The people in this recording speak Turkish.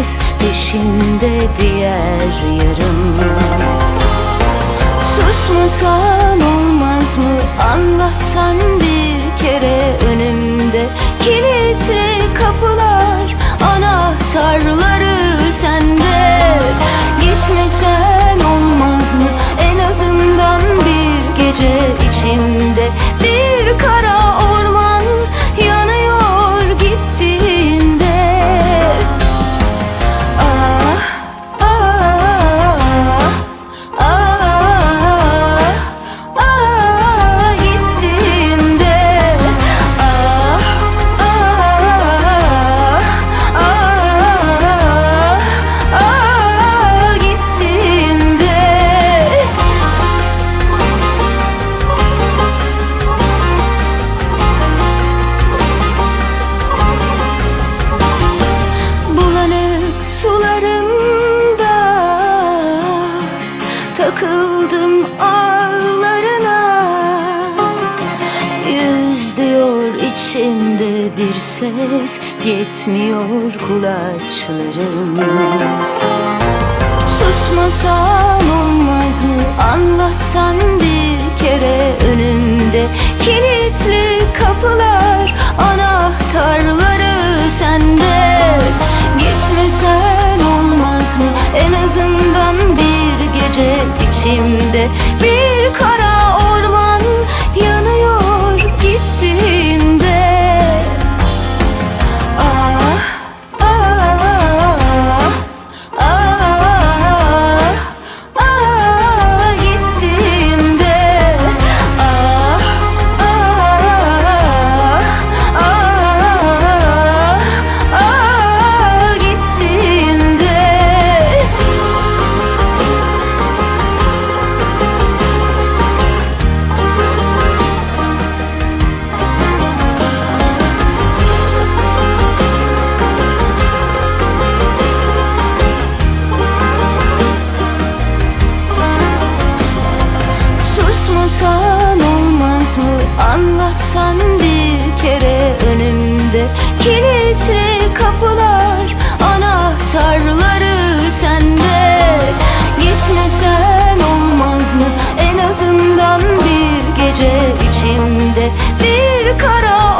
ses peşinde diğer yarım. Susmasan olmaz mı? Anlatsan bir kere önümde. Kilitli kapılar anahtarları Takıldım ağlarına. Yüz içimde bir ses Yetmiyor kulaçlarım. Susmasan olmaz mı? Anlatsan bir kere önümde. Kilitli kapılar anahtarları sende. Gitmesen olmaz mı? En azından bir gece içimde Bir kara en azından bir gece içimde Bir kara